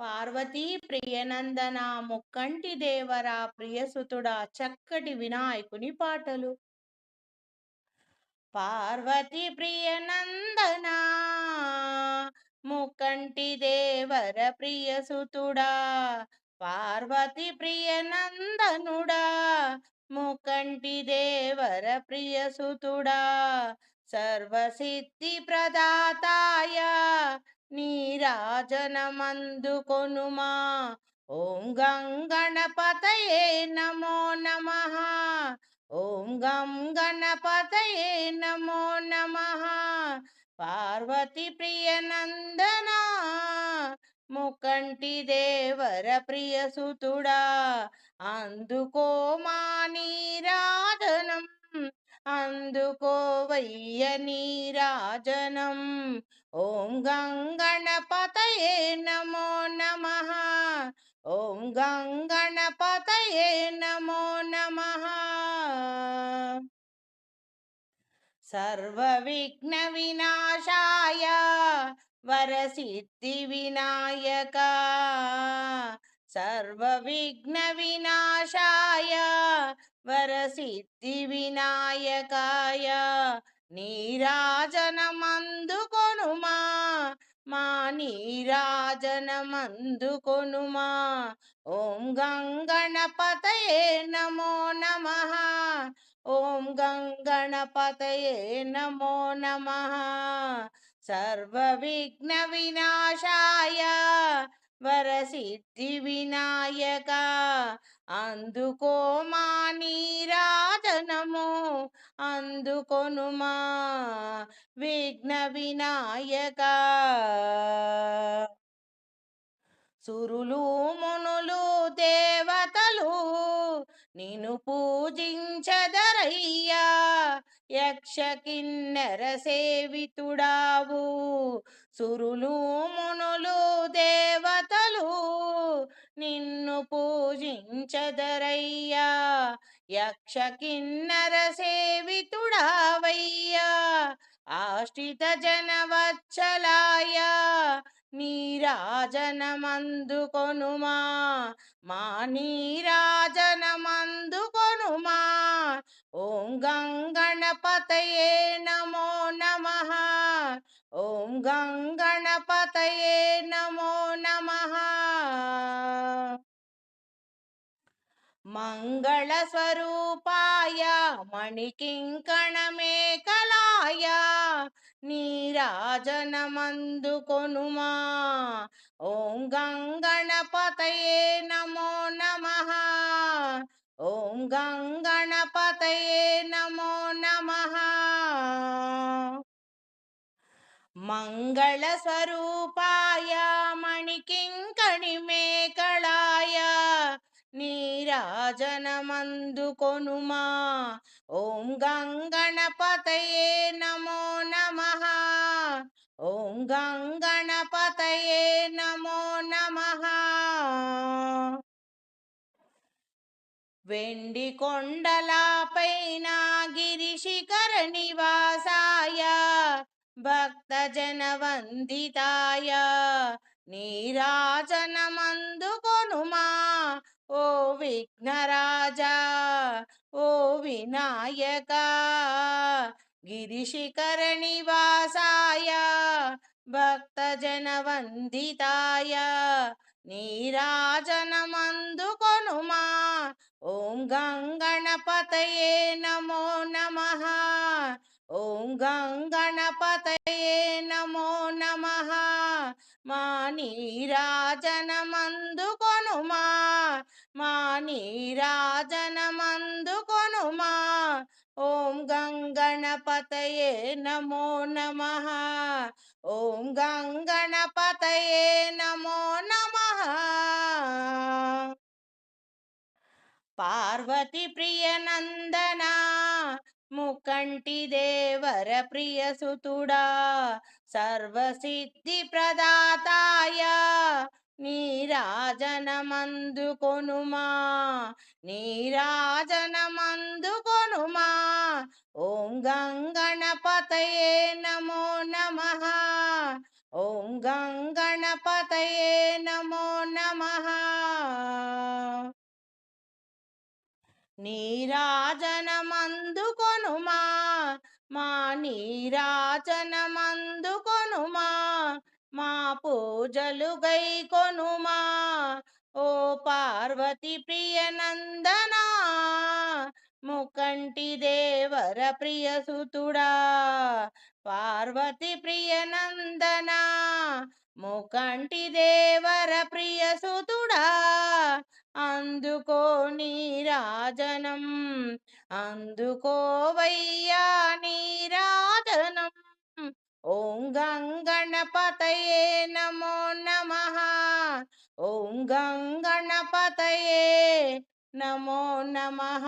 పార్వతీ ప్రియనందన ముక్కంటి దేవరా ప్రియసుతుడా చక్కటి వినాయకుని పాటలు. పార్వతి ప్రియనందన ముక్కంటి దేవర ప్రియసుతుడా పార్వతి ప్రియనందనుడా ముక్కంటి దేవర ప్రియసుతుడా సర్వసిద్ధి ప్రదాతాయ నీరాజనమందుకొనుమా ఓం గం గణపతయే నమో నమ. ఓం గం గణపతయే నమో నమ. పార్వతి ప్రియనందన ముకంటి దేవర ప్రియసుతుడా అందుకో మా నీరాజనం అందుకోవయ్య నీరాజనం ఓం గంగణపతయే నమో నమ. ఓం గంగణపతయే నమో నమ. సర్వవిఘ్న వినాశాయ వరసిద్ధి వినాయక. సర్వవిఘ్న వినాశాయ వరసిద్ధి వినాయకాయ నీరాజనమందుకొనుమా మా నీరాజనమందుకొనుమా ఓం గంగణపతయే నమో నమ ఓం గంగణపతయే నమో నమ. సర్వవిఘ్న వినాశాయ వరసిద్ధి వినాయక అందుకో మా అందుకొనుమా విఘ్న వినాయక. సురులు మునులు దేవతలు నిన్ను పూజించదరయ్యా. యక్ష కిన్నెర సేవితుడావు. సురులు మునులు దేవతలు నిన్ను పూజించదరయ్యా. యక్ష కిన్నర సేవితుడావయ్యా ఆశ్రిత జనవత్సలాయ నీరాజనమందుకొనుమా మా నీరాజనమందుకొనుమా ఓం గంగణపతయే నమో నమ ఓం గంగణపతయే నమో మంగళస్వరూపాయ మణికింకణమేకలాయ నీరాజనమందుకొనుమా ఓం గంగణపతయే నమో నమ. ఓం గంగణపతయే నమో నమ. మంగళస్వరూపాయ మణికింకణిమేకళాయ నీరాజనమందుకొనుమా ఓం గంగణపతయే నమో నమ. ఓం గంగణపతయే నమో నమ. వెండి కొండలాపైన గిరిశిఖర నివాసాయ భక్తజన వందితాయ నీరాజనమందుకొనుమా ఓ విఘ్నరాజా! ఓ వినాయక! గిరిశిఖర నివాసాయ! భక్తజన వందితాయ నీరాజనమందుకొనుమా! ఓం గంగణపతయే నమో నమ! ఓం గంగణపతయే నమో నమ! మా నీరాజన మా నీరాజనమందుకొనుమా ఓం గంగణపతయే నమో నమ. ఓం గంగణపతయే నమో నమ. పార్వతి ప్రియనందనా ముకంటి దేవర ప్రియ సుతుడా సర్వసిద్ధి ప్రదాతాయ నీరాజనమందుకొనుమా నీరాజనమందుకొనుమా ఓం గంగణపతయే నమో నమ. ఓం గంగణపతయే నమో నమ. నీరాజనమందుకొనుమా మా నీరాజనమందుకొనుమా మా పూజలు గైకొనుమా ఓ పార్వతి ప్రియనందనా ముకంటి దేవర ప్రియ సుతుడా. పార్వతి ప్రియ నందనా ముకంటి దేవర ప్రియసుతుడా అందుకో నీరాజనం అందుకోవయ్యా నీరాజనం ఓం గంగణపతయే నమో నమః ఓం గంగణపతయే నమో నమః